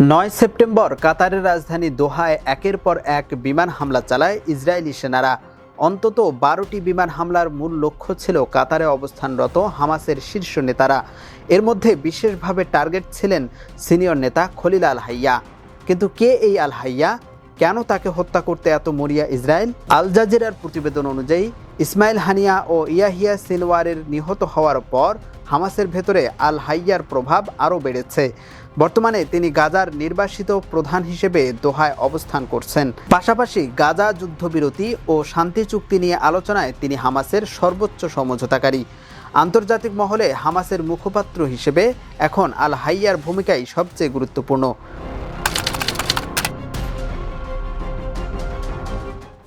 নয় সেপ্টেম্বর কাতারের রাজধানী দোহায় একের পর এক বিমান হামলা চালায় ইসরায়েলি সেনারা। অন্তত বারোটি বিমান হামলার মূল লক্ষ্য ছিল কাতারে অবস্থানরত হামাসের শীর্ষ নেতারা। এর মধ্যে বিশেষভাবে টার্গেট ছিলেন সিনিয়র নেতা খলিল আল হাইয়া। কিন্তু কে এই আল হাইয়া? কেন তাকে হত্যা করতে এত মরিয়া ইসরায়েল? আল জাজিরার প্রতিবেদন অনুযায়ী, ইসমাইল হানিয়া ও ইয়াহিয়া সিনওয়ারের নিহত হওয়ার পর হামাসের ভেতরে আল হাইয়ার প্রভাব আরও বেড়েছে। বর্তমানে তিনি গাজার নির্বাসিত প্রধান হিসেবে দোহায় অবস্থান করছেন। পাশাপাশি গাজা যুদ্ধবিরতি ও শান্তি চুক্তি নিয়ে আলোচনায় তিনি হামাসের সর্বোচ্চ সমঝোতাকারী। আন্তর্জাতিক মহলে হামাসের মুখপাত্র হিসেবে এখন আল হাইয়ার ভূমিকাই সবচেয়ে গুরুত্বপূর্ণ।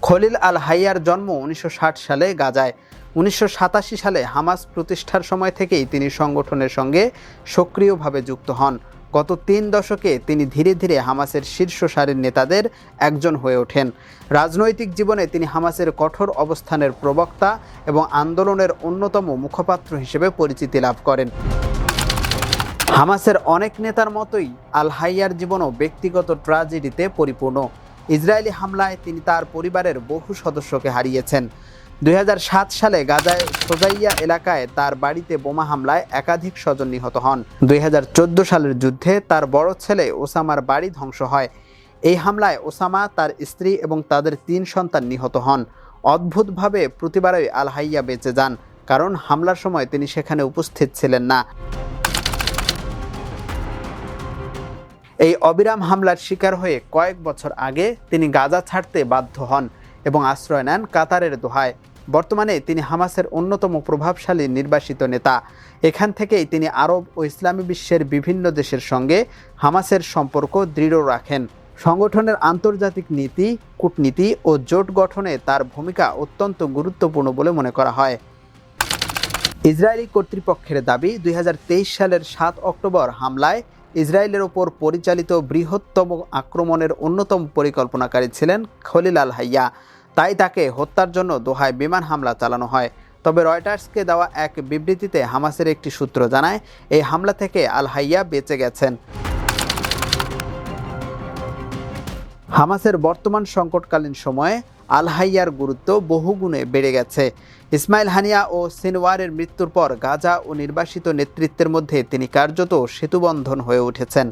খলিল আল হাইয়ার জন্ম উনিশশো ষাট সালে গাজায়। উনিশশো সাতাশি সালে হামাস প্রতিষ্ঠার সময় থেকেই তিনি সংগঠনের সঙ্গে সক্রিয়ভাবে যুক্ত হন। গত তিন দশকে তিনি ধীরে ধীরে হামাসের শীর্ষ সারির নেতাদের একজন হয়ে ওঠেন। রাজনৈতিক জীবনে তিনি হামাসের কঠোর অবস্থানের প্রবক্তা এবং আন্দোলনের অন্যতম মুখপাত্র হিসেবে পরিচিতি লাভ করেন। হামাসের অনেক নেতার মতোই আল হাইয়ার জীবনও ব্যক্তিগত ট্র্যাজেডিতে পরিপূর্ণ। ইসরায়েলি হামলায় তিনি তার পরিবারের বহু সদস্যকে হারিয়েছেন। দুই হাজার সাত সালে গাজায় সোজাইয়া এলাকায় তার বাড়িতে বোমা হামলায় একাধিক স্বজন নিহত হন। দুই হাজার চোদ্দ সালের যুদ্ধে তার বড় ছেলে ওসামার বাড়ি ধ্বংস হয়। এই হামলায় ওসামা তার স্ত্রী এবং তাদের তিন সন্তান নিহত হন। অদ্ভুতভাবে প্রতিবারই আল হাইয়া বেঁচে যান, কারণ হামলার সময় তিনি সেখানে উপস্থিত ছিলেন না। এই অবিরাম হামলার শিকার হয়ে কয়েক বছর আগে তিনি গাজা ছাড়তে বাধ্য হন এবং আশ্রয় নেন কাতারের দোহায়। বর্তমানে তিনি হামাসের অন্যতম প্রভাবশালী নির্বাসিত নেতা। এখান থেকেই তিনি আরব ও ইসলামী বিশ্বের বিভিন্ন দেশের সঙ্গে হামাসের সম্পর্ক দৃঢ় রাখেন। সংগঠনের আন্তর্জাতিক নীতি, কূটনীতি ও জোট গঠনে তার ভূমিকা অত্যন্ত গুরুত্বপূর্ণ বলে মনে করা হয়। ইসরায়েলি কর্তৃপক্ষের দাবি, দুই হাজার তেইশ সালের সাত অক্টোবর হামলায় ইসরায়েলের ওপর পরিচালিত বৃহত্তম আক্রমণের অন্যতম পরিকল্পনাকারী ছিলেন খলিল আল হাইয়া। তাই তাকে হত্যার জন্য দোহায় বিমান হামলা চালানো হয়। তবে রয়টার্সকে দেওয়া এক বিবৃতিতে হামাসের একটি সূত্র জানায়, এই হামলা থেকে আল হাইয়া বেঁচে গেছেন। হামাসের বর্তমান সংকটকালীন সময়ে আল হাইয়ার গুরুত্ব বহুগুণে বেড়ে গেছে। ইসমাইল হানিয়া ও সিনওয়ারের মৃত্যুর পর গাজা ও নির্বাসিত নেতৃত্বের মধ্যে তিনি কার্যত সেতুবন্ধন হয়ে উঠেছেন।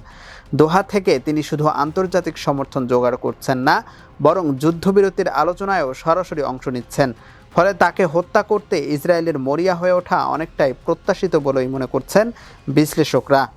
দোহা থেকে তিনি শুধু আন্তর্জাতিক সমর্থন জোগাড় করছেন না, বরং যুদ্ধবিরতির আলোচনায়ও সরাসরি অংশ নিচ্ছেন। ফলে তাকে হত্যা করতে ইসরায়েলের মরিয়া হয়ে ওঠা অনেকটাই প্রত্যাশিত বলেই মনে করছেন বিশ্লেষকরা।